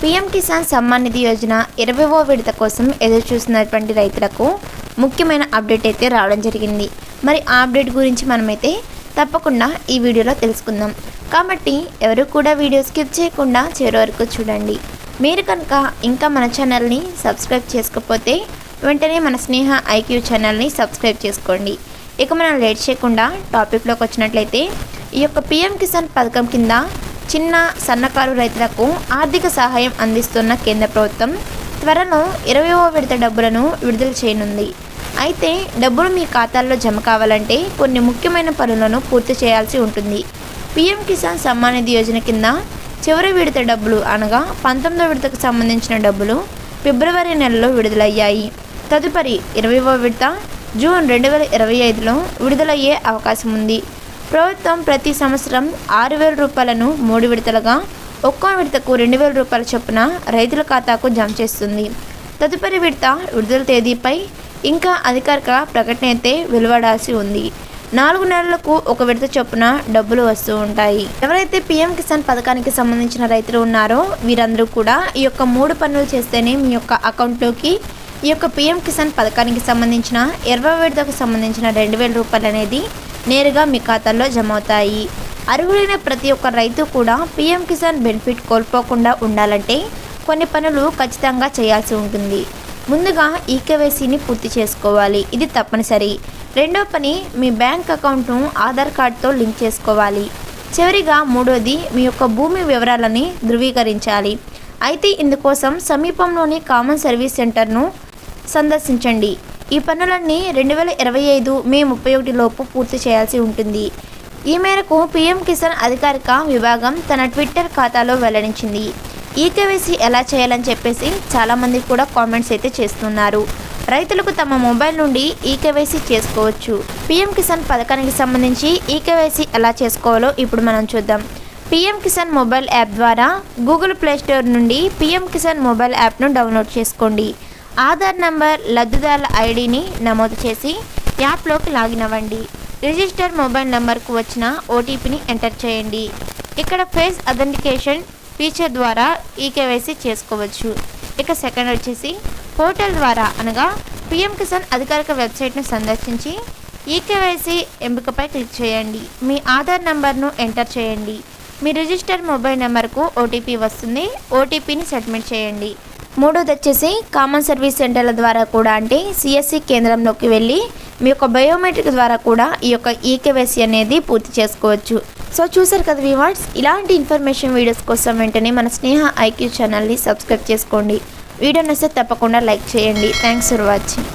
PM Kisan Samman Nidhi Yojana ఇరవైవ విడత కోసం ఎదురుచూస్తున్నటువంటి రైతులకు ముఖ్యమైన అప్డేట్ అయితే రావడం జరిగింది. మరి ఆ అప్డేట్ గురించి మనమైతే తప్పకుండా ఈ వీడియోలో తెలుసుకుందాం. కాబట్టి ఎవరు కూడా వీడియో స్కిప్ చేయకుండా చివరి వరకు చూడండి. మీరు కనుక ఇంకా మన ఛానల్ని సబ్స్క్రైబ్ చేసుకోకపోతే వెంటనే మన స్నేహ ఐక్యూ ఛానల్ని సబ్స్క్రైబ్ చేసుకోండి. ఇక మనం లేట్ చేయకుండా టాపిక్లోకి వచ్చినట్లయితే ఈ యొక్క పిఎం కిసాన్ పథకం కింద చిన్న సన్నకారు రైతులకు ఆర్థిక సహాయం అందిస్తున్న కేంద్ర ప్రభుత్వం త్వరలో ఇరవయవ విడత డబ్బులను విడుదల చేయనుంది. అయితే డబ్బులు మీ ఖాతాల్లో జమ కావాలంటే కొన్ని ముఖ్యమైన పనులను పూర్తి చేయాల్సి ఉంటుంది. పీఎం కిసాన్ సమ్మాన్ నిధి యోజన కింద చివరి విడత డబ్బులు అనగా పంతొమ్మిదో విడతకు సంబంధించిన డబ్బులు ఫిబ్రవరి నెలలో విడుదలయ్యాయి. తదుపరి ఇరవైవ విడత జూన్ రెండు వేల ఇరవై ఐదులో విడుదలయ్యే అవకాశం ఉంది ప్రభుత్వం ప్రతి సంవత్సరం ఆరు వేల రూపాయలను మూడు విడతలుగా ఒక్కో విడతకు రెండు వేల రూపాయల చొప్పున రైతుల ఖాతాకు జమ చేస్తుంది. తదుపరి విడత విడుదల తేదీపై ఇంకా అధికారిక ప్రకటన అయితే వెలువడాల్సి ఉంది. నాలుగు నెలలకు ఒక విడత చొప్పున డబ్బులు వస్తూ ఉంటాయి. ఎవరైతే పీఎం కిసాన్ పథకానికి సంబంధించిన రైతులు ఉన్నారో వీరందరూ కూడా ఈ యొక్క మూడు పనులు చేస్తేనే మీ యొక్క అకౌంట్లోకి ఈ యొక్క పీఎం కిసాన్ పథకానికి సంబంధించిన ఇరవై విడతకు సంబంధించిన రెండు వేల రూపాయలు అనేది నేరుగా మీ ఖాతాల్లో జమ అవుతాయి అర్హులైన ప్రతి ఒక్క రైతు కూడా పీఎం కిసాన్ బెనిఫిట్ కోల్పోకుండా ఉండాలంటే కొన్ని పనులు ఖచ్చితంగా చేయాల్సి ఉంటుంది. ముందుగా ఈకేవైసీని పూర్తి చేసుకోవాలి. ఇది తప్పనిసరి. రెండో పని మీ బ్యాంక్ అకౌంట్ను ఆధార్ కార్డ్తో లింక్ చేసుకోవాలి. చివరిగా మూడోది మీ యొక్క భూమి వివరాలని ధృవీకరించాలి. అయితే ఇందుకోసం సమీపంలోని కామన్ సర్వీస్ సెంటర్ను సందర్శించండి. ఈ పనులన్నీ రెండు వేల ఇరవై ఐదు మే ముప్పై ఒకటి లోపు పూర్తి చేయాల్సి ఉంటుంది. ఈ మేరకు పీఎం కిసాన్ అధికారిక విభాగం తన ట్విట్టర్ ఖాతాలో వెల్లడించింది. ఈ కేవైసీ ఎలా చేయాలని చెప్పేసి చాలామంది కూడా కామెంట్స్ అయితే చేస్తున్నారు. రైతులకు తమ మొబైల్ నుండి ఈకేవైసీ చేసుకోవచ్చు. పీఎం కిసాన్ పథకానికి సంబంధించి ఈకేవైసీ ఎలా చేసుకోవాలో ఇప్పుడు మనం చూద్దాం. పీఎం కిసాన్ మొబైల్ యాప్ ద్వారా గూగుల్ ప్లేస్టోర్ నుండి పీఎం కిసాన్ మొబైల్ యాప్ను డౌన్లోడ్ చేసుకోండి. ఆధార్ నంబర్ లబ్ధిదారుల ఐడిని నమోదు చేసి యాప్లోకి లాగిన్ అవ్వండి. రిజిస్టర్ మొబైల్ నెంబర్కు వచ్చిన ఓటీపీని ఎంటర్ చేయండి. ఇక్కడ ఫేస్ అథెంటికేషన్ ఫీచర్ ద్వారా ఈకేవైసీ చేసుకోవచ్చు. ఇక సెకండ్ వచ్చేసి పోర్టల్ ద్వారా అనగా పిఎం కిసాన్ అధికారిక వెబ్సైట్ను సందర్శించి ఈకేవైసీ ఎంపికపై క్లిక్ చేయండి. మీ ఆధార్ నంబర్ను ఎంటర్ చేయండి. మీ రిజిస్టర్ మొబైల్ నెంబర్కు ఓటీపీ వస్తుంది. ఓటీపీని సబ్మిట్ చేయండి. మూడోది వచ్చేసి కామన్ సర్వీస్ సెంటర్ల ద్వారా కూడా అంటే సిఎస్సి కేంద్రంలోకి వెళ్ళి మీ యొక్క బయోమెట్రిక్ ద్వారా కూడా ఈ యొక్క ఈకేవైసీ అనేది పూర్తి చేసుకోవచ్చు. సో చూసారు కదా వివార్డ్స్ ఇలాంటి ఇన్ఫర్మేషన్ వీడియోస్ కోసం వెంటనే మన స్నేహ ఐక్యూ ఛానల్ని సబ్స్క్రైబ్ చేసుకోండి. వీడియో నచ్చితే తప్పకుండా లైక్ చేయండి. Thanks for watching